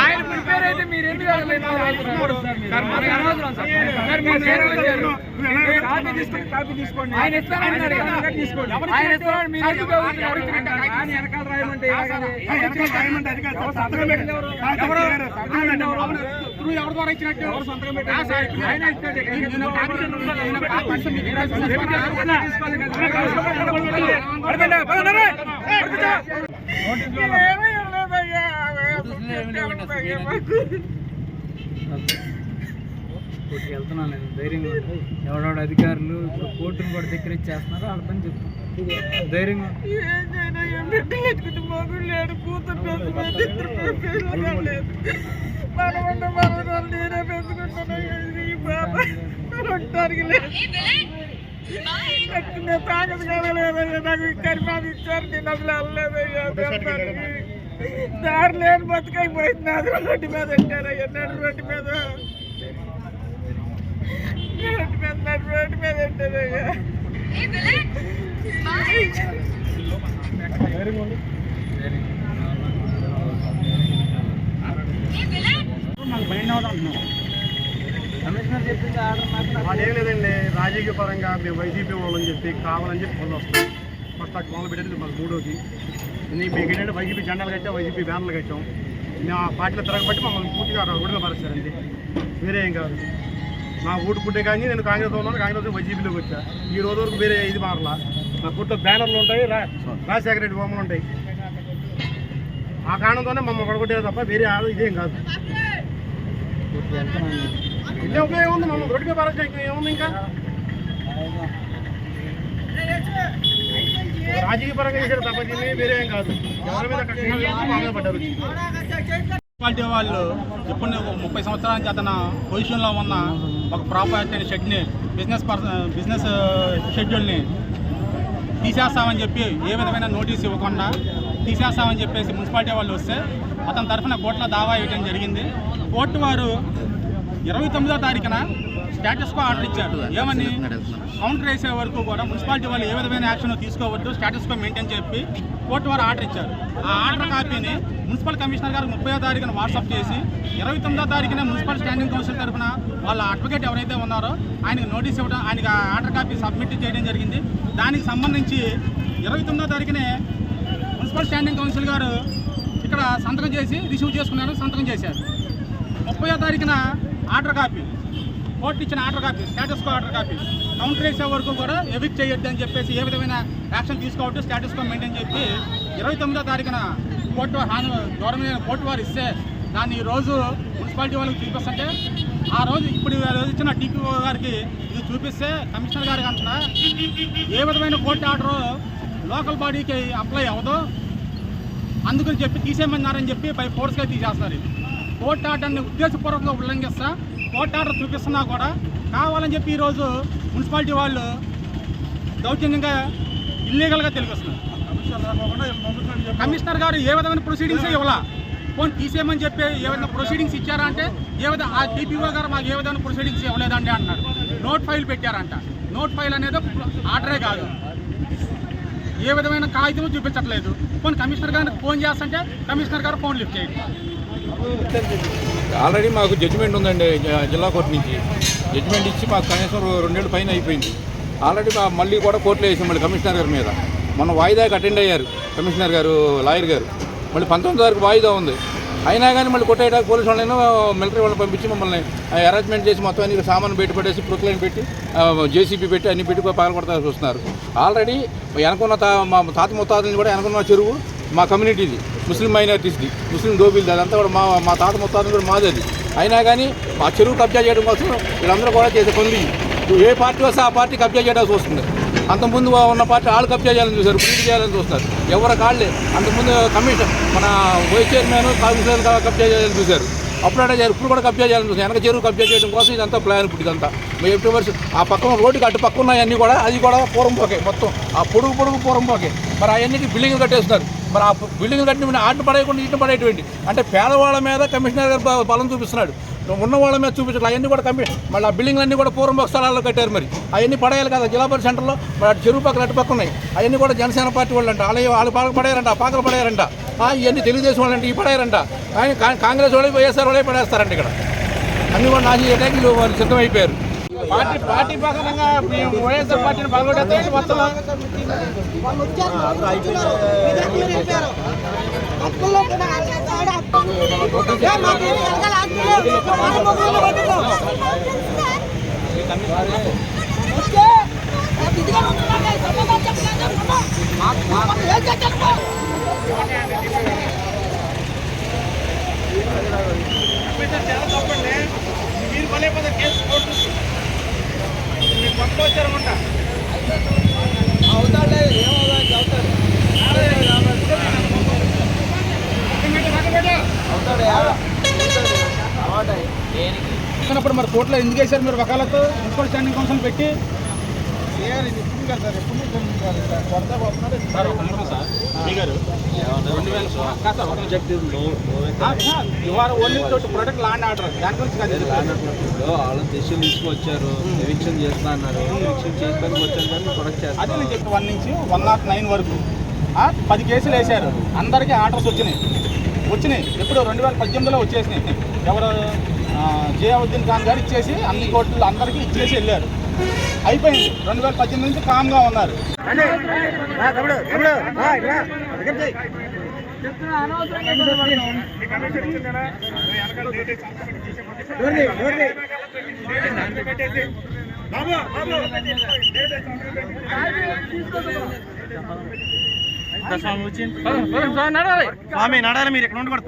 ఆయన ప్రిపేర్ అయితే మీరు ఎందుకు. కాపీ తీసుకోండి, కాపీ తీసుకోండి. ఆయన ఇస్తానన్నాడు కదా. ఆయన ఇస్తానని మీరు ఎందుకు వెనకాల రాయమంటే ఎలాగని? ఎవరు? సంతకం ఎవరు? ద్వారా ఇచ్చినట్టు? కోర్టుకి వెళ్తున్నాను నేను ధైర్యంగా ఉండు. ఎవడెవడ అధికారులు ఇప్పుడు కోర్టును కూడా దగ్గర చేస్తున్నారో వాళ్ళ పని చెప్తాను ధైర్యంగా నాకు కరిమాది ఇచ్చారు నేను అసలు వెళ్ళలేదయ్యా దారి లేని బతుకైపోయింది నాది రోడ్డు మీద పెట్టారయ్యా నడు రోడ్డు మీద. రోడ్డు మీద నడు రోడ్డు మీద పెట్టారయ్యా కమిషనర్ చెప్పింది ఆర్డర్ మాత్రం వాళ్ళు ఏం లేదండి రాజకీయ పరంగా మేము వైసీపీ వాళ్ళని చెప్పి కావాలని చెప్పి పొంది వస్తాం ఫస్ట్ అటు మొదలు పెట్టేది మాకు మూడోకి మీకు ఏంటంటే వైసీపీ జెండాలు కట్టాం వైసీపీ బ్యానర్లు కట్టాం. మేము ఆ పార్టీలో తిరగబట్టి మమ్మల్ని పూర్తిగా రోడ్డులో పరుస్తారండి. వేరే ఏం కాదు. నా ఓటు పుట్టే కానీ నేను కాంగ్రెస్ ఉన్నాను కాంగ్రెస్ వైసీపీలోకి వచ్చా. ఈ రోజు వరకు వేరే ఇది మారలా. నా పుట్టిన బ్యానర్లు ఉంటాయి రాజశేఖర రెడ్డి బొమ్మలు ఉంటాయి. ఆ కారణంతోనే మమ్మల్ని పడగొట్టారు తప్ప వేరే ఆలో ఇదేం కాదు. ఇదే ఉపయోగం ఉంది మమ్మల్ని రోడ్డు మీద పరచడం ఇంకా ఏముంది ఇంకా? రాజకీయ తప్ప దీన్ని కాదు. ఎవరి మీద పడ్డారు మున్సిపాలిటీ వాళ్ళు ఇప్పుడు ముప్పై సంవత్సరాల నుంచి అతను పొజిషన్లో ఉన్న ఒక ప్రాపర్టీ షెడ్ని బిజినెస్ పర్సన్ బిజినెస్ షెడ్యూల్ని తీసేస్తామని చెప్పి ఏ విధమైన నోటీస్ ఇవ్వకుండా తీసేస్తామని చెప్పేసి మున్సిపాలిటీ వాళ్ళు వస్తే అతని తరఫున కోర్టులో దావా వేయడం జరిగింది. కోర్టు వారు ఇరవై తొమ్మిదో తారీఖున స్టేటస్ కో ఆర్డర్ ఇచ్చారు ఏమని? కౌంటర్ వేసే వరకు కూడా మున్సిపాలిటీ వాళ్ళు ఏ విధమైన యాక్షన్ తీసుకోవద్దు స్టేటస్ కో మెయింటైన్ చెప్పి కోర్టు వారు ఆర్డర్ ఇచ్చారు. ఆ ఆర్డర్ కాపీని మున్సిపల్ కమిషనర్ గారు ముప్పై తారీఖున వాట్సాప్ చేసి ఇరవై తొమ్మిదో తారీఖున మున్సిపల్ స్టాండింగ్ కౌన్సిల్ తరఫున వాళ్ళ అడ్వకేట్ ఎవరైతే ఉన్నారో ఆయనకి నోటీస్ ఇవ్వడం ఆయనకి ఆ ఆర్డర్ కాపీ సబ్మిట్ చేయడం జరిగింది. దానికి సంబంధించి ఇరవై తొమ్మిదో తారీఖునే మున్సిపల్ స్టాండింగ్ కౌన్సిల్ గారు ఇక్కడ సంతకం చేసి రిసీవ్ చేసుకున్నారు సంతకం చేశారు. ముప్పై తారీఖున ఆర్డర్ కాపీ. కోర్టు ఇచ్చిన order copy status quo order copy counter వేసే వరకు కూడా ఎవిక్ చేయొద్దు అని చెప్పేసి ఏ విధమైన యాక్షన్ తీసుకోవద్దు స్టేటస్ కో మెయింటైన్ చెప్పి ఇరవై తొమ్మిదో తారీఖున కోర్టు హాను గవర్నమెంట్ కోర్టు వారు ఇస్తే దాన్ని ఈ రోజు మున్సిపాలిటీ వాళ్ళకి చూపిస్తుంటే ఆ రోజు ఇప్పుడు రోజు ఇచ్చిన టీపీఓ గారికి ఇది చూపిస్తే కమిషనర్ గారికి అంటున్నా ఏ విధమైన కోర్టు ఆర్డరు లోకల్ బాడీకి అప్లై అవ్వదు అందుకని చెప్పి తీసేయమన్నారని చెప్పి బై ఫోర్స్గా తీసేస్తారు ఇది. కోర్టు ఆర్డర్ని ఉద్దేశపూర్వకంగా ఉల్లంఘిస్తా కోర్టు ఆర్డర్ చూపిస్తున్నా కూడా కావాలని చెప్పి ఈరోజు మున్సిపాలిటీ వాళ్ళు దౌర్జన్యంగా ఇల్లీగల్గా తెలిపిస్తున్నారు కమిషనర్ గారు ఏ విధమైన ప్రొసీడింగ్స్ ఇవ్వాలా? ఫోన్ తీసేయమని చెప్పి ఏ విధంగా ప్రొసీడింగ్స్ ఇచ్చారా అంటే ఏ విధంగా ఆ డిపిఓ గారు మాకు ఏ విధమైన ప్రొసీడింగ్స్ ఇవ్వలేదండి అంటున్నారు. నోట్ ఫైల్ పెట్టారంట. నోట్ ఫైల్ అనేది ఆర్డరే కాదు. ఏ విధమైన కాగితం చూపించట్లేదు. ఫోన్ కమిషనర్ గారికి ఫోన్ చేస్తుంటే కమిషనర్ గారు ఫోన్ లిఫ్ట్ చేయండి. ఆల్రెడీ మాకు జడ్జిమెంట్ ఉందండి జిల్లా కోర్టు నుంచి. జడ్జిమెంట్ ఇచ్చి మాకు కనీసం రెండేళ్ళు పైన అయిపోయింది. ఆల్రెడీ మళ్ళీ కూడా కోర్టులో వేసాం మళ్ళీ కమిషనర్ గారి మీద. మొన్న వాయిదాకి అటెండ్ అయ్యారు కమిషనర్ గారు లాయర్ గారు. మళ్ళీ పంతొమ్మిది తారీఖు వాయిదా ఉంది. అయినా కానీ మళ్ళీ కొట్టేయడానికి పోలీసు వాళ్ళైనా మిలిటరీ వాళ్ళని పంపించి మమ్మల్ని అరేంజ్మెంట్ చేసి మొత్తం అన్ని సామాన్ పెట్టి పడేసి ప్రొక్లైన్ పెట్టి జేసీబీ పెట్టి అన్ని పెట్టి పగల చూస్తున్నారు ఆల్రెడీ వెనకున్న తా మా తాత ముత్తాతని కూడా వెనకున్న చెరువు మా కమ్యూనిటీది ముస్లిం మైనార్టీస్ది. ముస్లిం దోబీలది. అదంతా కూడా మా మా తాత ముత్తాతని కూడా మాదేది. అయినా కానీ మా చెరువు కబ్జా చేయడం కోసం వీళ్ళందరూ కూడా చేసే పనులు ఏ పార్టీ వస్తే ఆ పార్టీ కబ్జా చేయడానికి వస్తుంది. అంతకుముందు ఉన్న పార్టీ వాళ్ళు కబ్జా చేయాలని చూశారు. పూర్తి చేయాలని చూస్తారు ఎవరు కాళ్ళే. అంతకుముందు కమిషన్ మన వైస్ చైర్మన్ కౌన్సిలర్ కబ్జా చేయాలని చూశారు. అప్పుడు అంటే ఇప్పుడు కూడా కబ్జా చేయాలని చూసాను వెనక చెరువు కబ్జా చేయడం కోసం ఇదంతా ప్లాన్ ఇప్పుడు ఇదంతా. మేము ఎప్పుడు వర్షం ఆ పక్కన రోడ్డుకి అటు పక్క ఉన్నాయన్నీ కూడా అది కూడా పూర్వం పోకే మొత్తం ఆ పొడుగు పొడుగు పూర్వం పోకే మరి అవన్నీ బిల్డింగ్లు కట్టేస్తున్నారు. మరి ఆ బిల్డింగ్ కట్టిన ఆటను పడేయకుండా ఇటు పడేటువంటి. అంటే పేదవాళ్ళ మీద కమిషనర్ గారు బలం చూపిస్తున్నాడు. ఉన్న వాళ్ళ మీద చూపించాలి అవన్నీ కూడా కమి మళ్ళీ ఆ బిల్డింగ్లు అన్నీ కూడా పూర్వం స్థలాల్లో కట్టారు మరి. అవన్నీ పడేయాలి కదా. జిల్లా పరిషత్ సెంటర్లో మరి అటు చెరువు పక్కన అటు పక్క ఉన్నాయి. అవన్నీ కూడా జనసేన పార్టీ వాళ్ళు అంట వాళ్ళు పాకలు పడేయారంట పాకలు పడేయారంట ఆ, ఇవన్నీ తెలుగుదేశం వాళ్ళంటే. ఈ పడేయారంట కానీ కా- కాంగ్రెస్ వాళ్ళే వైఎస్ఆర్ వాళ్ళే పడేస్తారంట ఇక్కడ. అన్నీ కూడా నాజీ చేయడానికి వాళ్ళు సిద్ధమైపోయారు. పార్టీ పార్టీ ప్రకారంగా మేము వైఎస్ఆర్ పార్టీని పగలగొట్టేస్తే మొత్తం మీరు భలేపదే కేసు కోర్టు కొత్త వచ్చారనుకుంటా అప్పుడు మరి కోర్టులో ఎందుకు వేశారు మీరు వకాలతో మున్సిపల్ స్టాండింగ్ కౌన్సిల్ పెట్టి సార్ ఒక నిమిషం సార్ మీ గారు రెండు వేల కాదు సార్ ఒక ఇవాళ only to protect land order దాని గురించి కాదు ఇది. వాళ్ళ తీసుకొచ్చారు ఎవిక్షన్ చేస్తా అన్నారు ఎవిక్షన్ చేయడానికి వచ్చారు కానీ ప్రొడక్ట్ అది నేను చెప్పి వన్ నుంచి వన్ నాట్ నైన్ వరకు పది కేసులు వేశారు అందరికీ ఆర్డర్స్ వచ్చినాయి వచ్చినాయి ఎప్పుడు రెండు వేల పద్దెనిమిదిలో వచ్చేసినాయి ఎవరు ఆ, ఖాన్ గారు ఇచ్చేసి అన్ని కోర్టులు అందరికీ ఇచ్చేసి వెళ్ళారు అయిపోయింది. రెండు వేల పద్దెనిమిది నుంచి కామ్గా ఉన్నారు. చెప్తున్నా అనవసరంగా ఇబ్బంది పడుతున్నాం. స్వామి నడాలి మీరు ఇక్కడ ఉండకూడదు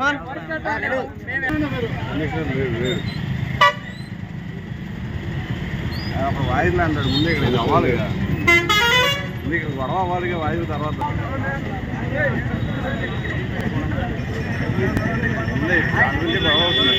అప్పుడు వాయిదా అంటాడు ముందే ఇక్కడ ఇది అవ్వాలి కదా. ముందు ఇక్కడ గొడవ అవ్వాలిగా వాయిదా తర్వాత. ముందే దాని గురించి గొడవ అవుతుంది.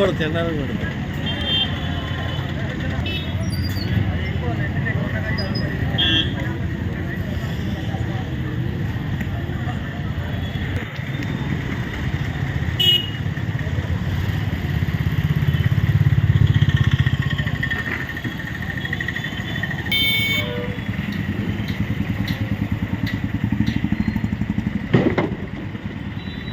corte.